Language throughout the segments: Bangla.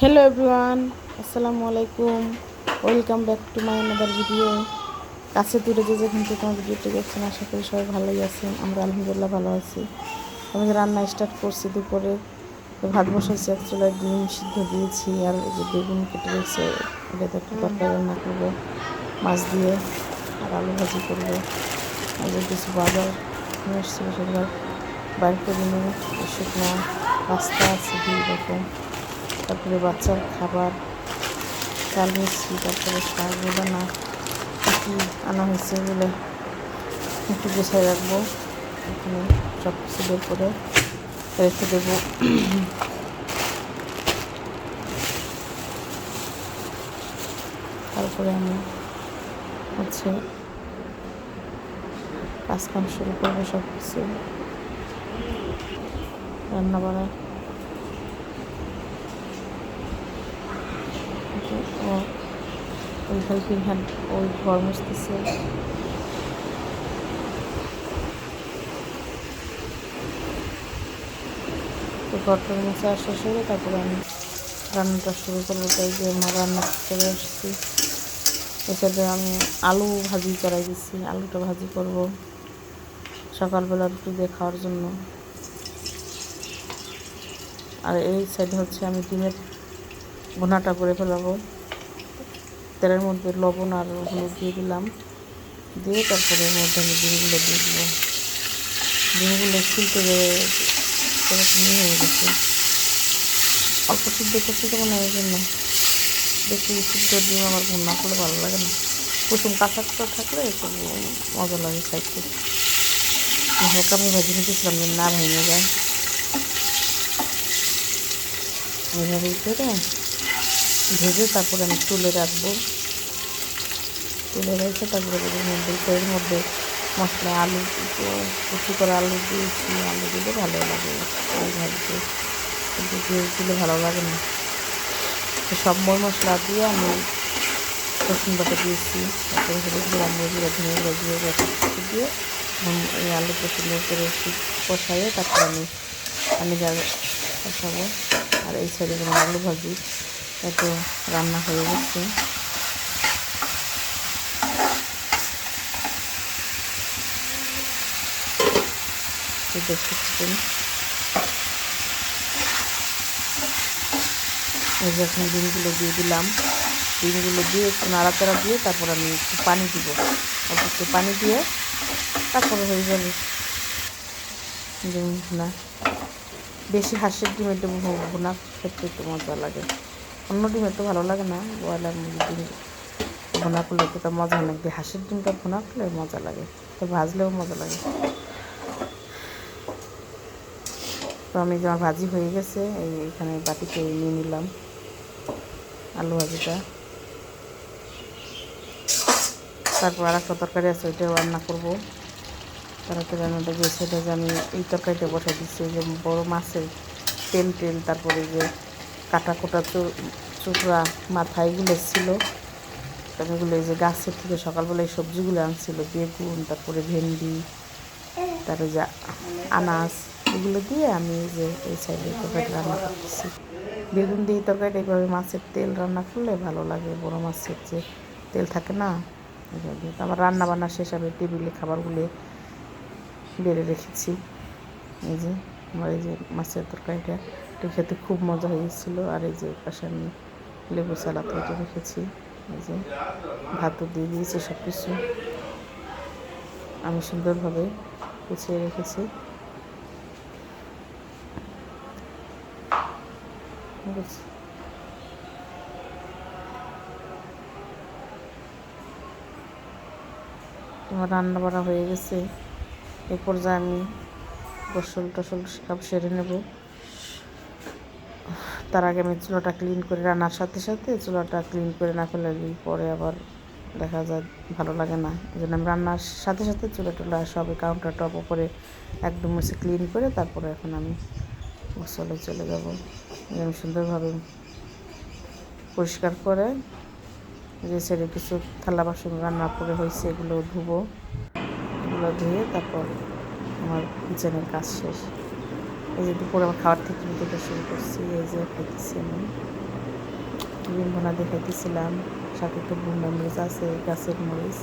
হ্যালো এভরিওয়ান আসসালামু আলাইকুম। Welcome back to my another video কাছে দূরে যে যেখান থেকে আমার ভিডিওটি দেখছেন, আশা করি সবাই ভালোই আছেন। আমরা আলহামদুলিল্লাহ ভালো আছি। আমি রান্না স্টার্ট করছি দুপুরে। ভাত বসাইছি, এক চুলায় ডিম সিদ্ধ দিয়েছি, আর যে বেগুন কেটে রেখেছে এটা তো একটু তরকারি রান্না করব, মাছ দিয়ে, আর আলু ভাজি করব। আর যে কিছু বাজার নিয়ে এসেছিল সেগুলো বাইর করে শুকনো পাস্তা আছে দুই রকম। তারপরে বাচ্চার খাবার চাল মিষ্টি, তারপরে শাক, বেদানা কি আনা হয়েছে বলে একটু গুছাই রাখব। এখানে সব কিছু বের করে রেখে দেবো। তারপরে আমি হচ্ছে কাজকাম শুরু করব সব কিছু রান্না বান্না ও, ওই হেল্পিং হ্যান্ড ওই ঘর মুছতেছে। তো ঘরটা মুছে আসা শুরু, তারপরে আমি রান্নাটা শুরু করব, তাই যে আমার রান্না করে আসছি। এখানে আমি আলু ভাজি করাই দিচ্ছি আলুটা ভাজি করব সকালবেলা রুটি দিয়ে খাওয়ার জন্য। আর এই সাইডে হচ্ছে আমি ডিমের ভোনাটা করে ফেলাবো। তেলের মধ্যে লবণ আর হলুদ দিয়ে দিলাম। দিয়ে তারপরে এর মধ্যে আমি ডিমগুলো দিয়ে দিব। ডিমগুলো ছিলতে নিয়ে হয়ে গেছে। অল্প সিদ্ধ করছি তো হয় এই জন্য। বেশি সিদ্ধ ডিম আমার না করলে ভালো লাগে না। কুসুম কাঁচা থাকলে একটু মজা লাগে খাইতে। হালকা আমি ভাজি নিতেছিলাম যে না ভেঙে যায়। করে ভেজে তারপরে আমি তুলে রাখব। তুলে রেখে তারপরে মধ্যে এর মধ্যে মশলা, আলু কুচি করে আলু দিয়েছি, আলু দিলে ভালো লাগে। ওই ভাজিতে কিন্তু দিলে ভালো লাগে না। তো সব ময় মশলা দিয়ে আমি রসুন বাটা দিয়েছি। তারপরে হলুদ দিলাম মেজিয়ে ধনে দিয়ে কিছু দিয়ে এই আলুকে সুন্দর করে কষাইয়ে তারপর আমি আমি যা কষাবো। আর এই সাইডে যেমন আলু ভাজি এত রান্না হয়ে গেছে। এই যে এখন ডিমগুলো দিয়ে দিলাম। ডিমগুলো দিয়ে একটু নাড়াচাড়া দিয়ে তারপর আমি একটু পানি দিব। একটু পানি দিয়ে তারপরে হয়ে যাবে। ডিম ভুনা বেশি হাঁসের ডিম ভুনা খেতে একটু মজা লাগে। অন্য ডিমের তো ভালো লাগে না, ব্রয়লার মুরগির ডিম। ভুনা করলে তো মজা লাগে হাঁসের ডিমটা ভুনা করলে মজা লাগে, তো ভাজলেও মজা লাগে। তো আমি আমার ভাজি হয়ে গেছে, এই এখানে বাটিতে নিয়ে নিলাম আলু ভাজিটা। তারপর আর একটা তরকারি আছে, ওইটাও রান্না করব। তাড়াতাড়ি রান্নাটা গেছে যে আমি এই তরকারিটা বসাই দিচ্ছি যে বড়ো মাছের তেল টেল তারপরে যে কাটা কোটা চোপড়া মাথা এগুলো ছিল। এগুলো এই যে গাছের থেকে সকালবেলা এই সবজিগুলো আনছিল, বেগুন, তারপরে ভেন্ডি, তারপরে যা আনাজ এগুলো দিয়ে আমি যে এই সাইডে তরকারি রান্না করতেছি। বেগুন দিয়ে তরকারিটা এইভাবে মাছের তেল রান্না করলে ভালো লাগে, বড় মাছের যে তেল থাকে না আমার রান্না বান্না শেষ হবে টেবিলে খাবারগুলো বেড়ে রেখেছি। এই যে আমার এই যে মাছের তরকারিটা এটা খেতে খুব মজা হয়েছিল। আর এই যে পাশে আমি লেবু সালাদ কেটে রেখেছি। এই যে ভাতও দিয়ে দিয়েছি সব কিছু আমি সুন্দরভাবে গুছিয়ে রেখেছি। তোমার রান্না বাড়া হয়ে গেছে। এরপর পর্যায়ে আমি গোসল টসল সব সেরে নেব। তার আগে আমি চুলাটা ক্লিন করে রান্নার সাথে সাথে চুলাটা ক্লিন করে না ফেলে পরে আবার দেখা যায় ভালো লাগে না। এই জন্য আমি রান্নার সাথে সাথে চুলা টুলা সবে কাউন্টার টপ উপরে একদম মুছে ক্লিন করে তারপরে এখন আমি গোসলে চলে যাব। আমি সুন্দরভাবে পরিষ্কার করে যে ছেড়ে কিছু থালা বাসন রান্না করে হয়েছে এগুলো ধুবো। এগুলো ধুয়ে তারপর আমার কিচেনের কাজ শেষ। এই যে দুপুরে আমার খাওয়ার থেকে ভিডিওটা শুরু করছি, এই যে খাইতেছি আমি। ডিম ভোনা দেখাইতেছিলাম সাথে একটু বুন্ডা মরিচ আছে, গাছের মরিচ।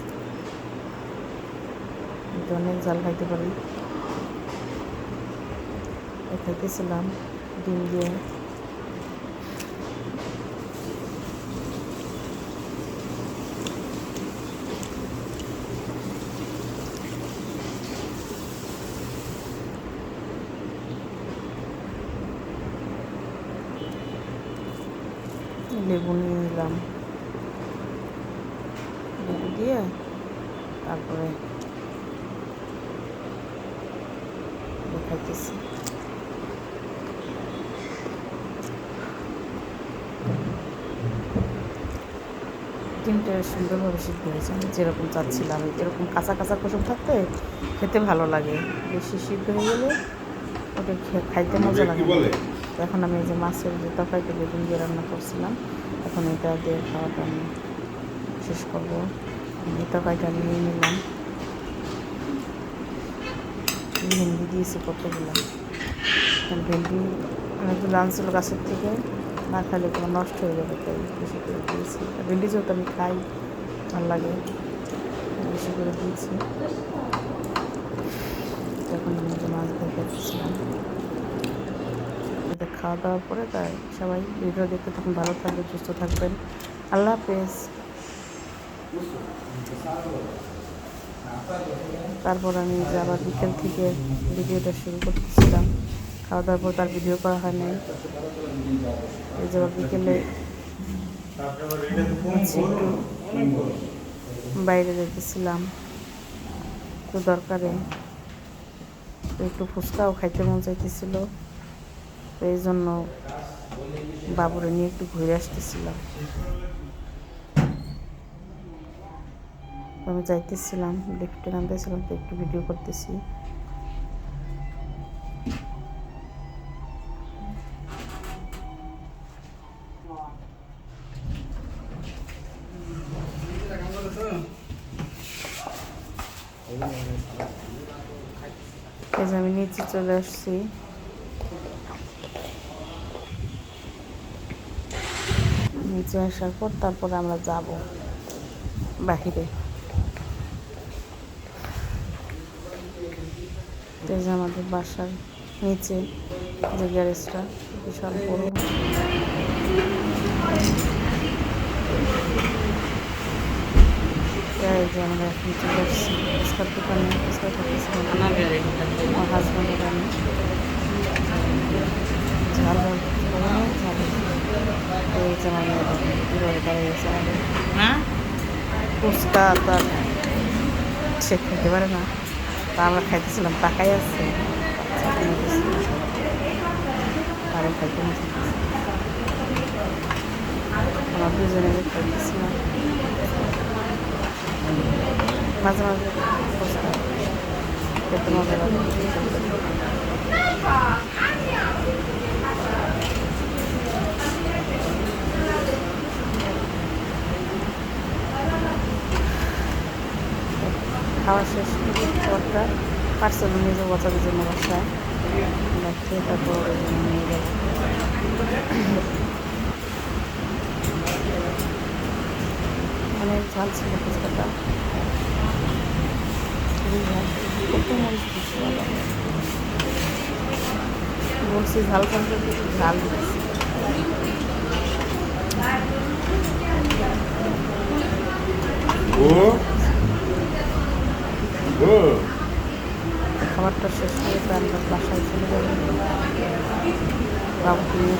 অনেক জাল খাইতে পারি। খাইতেছিলাম, ডিম দিয়ে। লেবু নিয়ে নিলাম। লেবু দিয়ে তারপরে দেখাইতেছি ডিমটা সুন্দরভাবে সিদ্ধ হয়েছে। আমি যেরকম চাচ্ছিলাম যেরকম কাঁচা কাঁচা কুসুম থাকতে খেতে ভালো লাগে। বেশি সিদ্ধ হয়ে গেলে ওটা খাইতে মজা লাগে এখন আমি এই যে মাছের যে তরকারিটা বেগুন দিয়ে রান্না করছিলাম এখন এটা দিয়ে খাওয়াটা আমি শেষ করব। এই তরকারিটা নিয়ে নিলাম। ভেন্ডি দিয়েছি কতগুলো ভেন্ডি অনেকগুলো আনছিল গাছের থেকে না খাইলে তোমার নষ্ট হয়ে যাবে, তাই বেশি করে দিয়েছি। ভেন্ডি যেহেতু আমি খাই, ভালো লাগে বেশি করে দিয়েছি। তখন আমি মাছ এদের খাওয়া দাওয়ার পরে তাই সবাই ভিডিও দেখতে তখন ভালো থাকবেন, সুস্থ থাকবেন। আল্লাহ হাফেজ। তারপর আমি যে আবার বিকেল থেকে ভিডিওটা শুরু করতেছিলাম, খাওয়া দাওয়ার পর তার ভিডিও করা হয় নাই। এই যে আবার বিকেলে একটু বাইরে যেতেছিলাম একটু দরকারে তো একটু ফুচকাও খাইতে মন চাইতেছিল। তো এই জন্য বাবুরে নিয়ে একটু ঘুরে আসতেছিলাম। আমি যাইতেছিলাম লিফটে নামতেছিলাম, তো একটু ভিডিও করতেছি। আমি নিচে চলে আসছি। নিচে আসার পর তারপরে আমরা যাব বাহিরে। আমাদের বাসার নিচে যে গ্যারেজটা বিশাল বড় যে আমরা এখন চলে আসছি ফুচকা তার সে খেতে পারে না তা আমরা খাইতেছিলাম টাকাই আছে আরও খাইতে। আমরা দুজনে খাইতেছিলাম মাঝে মাঝে ফুচকা খেতে মজা লাগে খাওয়া শেষ করে পার্সেল নিয়ে বাচ্চাদের জন্য বাসায়। খেয়ে তারপর নিয়ে অনেক ছিল খুবই ঝাল। দিচ্ছি বলছি ঝাল ঝাল ও খাবারটা শেষ করে আমরা বাসায় চলে যাব। বাবুকে নিয়ে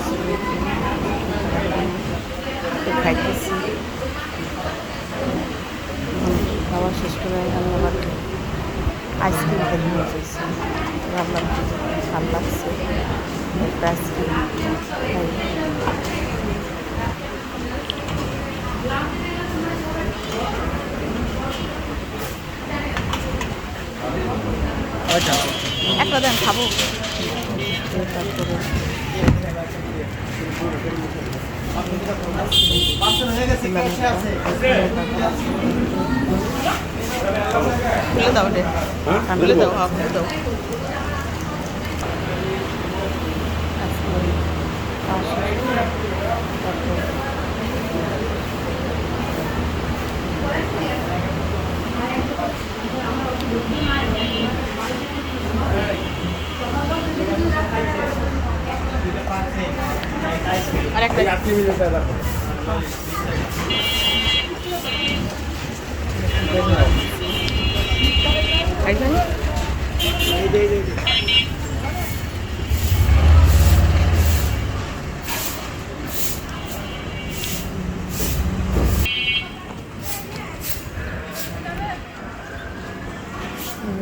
করে খাব। দাও রে খুলে হ্যাঁ? দাও হ্যাঁ দাও। আর একটা খাইছেন এই যে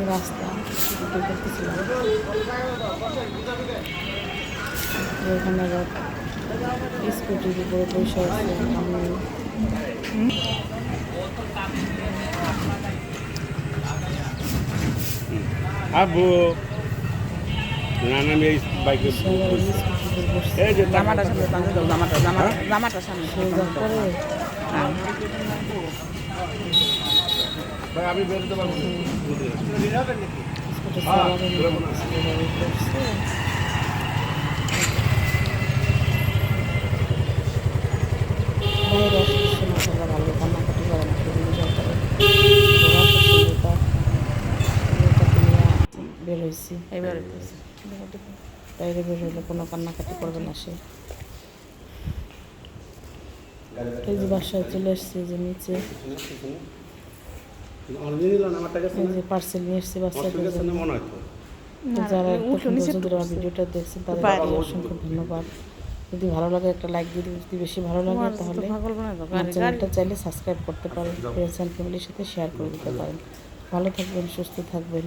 রাস্তা স্কুটি করতেছিলাম এখানে আবার স্কুটির উপরে বসে আছে আবু। না না আমি বাইকে এই যে জামাটা সামনে টানতে দাও জামাটা জামাটা জামাটা সামনে। সোজা করে। হ্যাঁ ভাই আমি বেরোতে পারব না। হয়েছি এবার বাইরে বের হইলে কোনো কান্নাকাটি করবে না সে। এই যে বাসায় চলে এসছে যে নিচে। এই যে পার্সেল নিয়ে এসছে বাচ্চাদের মনে হয় যারা ভিডিওটা দেখছেন তাদের অসংখ্য ধন্যবাদ। যদি ভালো লাগে একটা লাইক দিয়ে যদি বেশি ভালো লাগে তাহলে চ্যানেলটা চাইলে সাবস্ক্রাইব করতে পারেন ফ্রেন্ডস অ্যান্ড ফ্যামিলির সাথে শেয়ার করে দিতে পারেন। ভালো থাকবেন সুস্থ থাকবেন।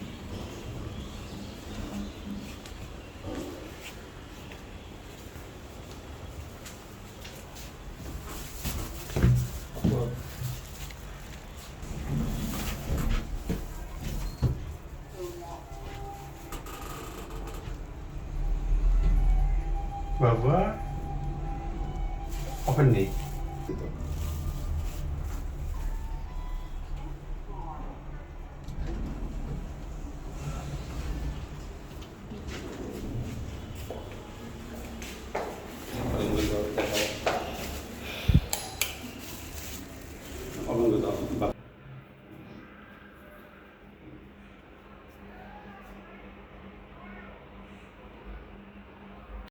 often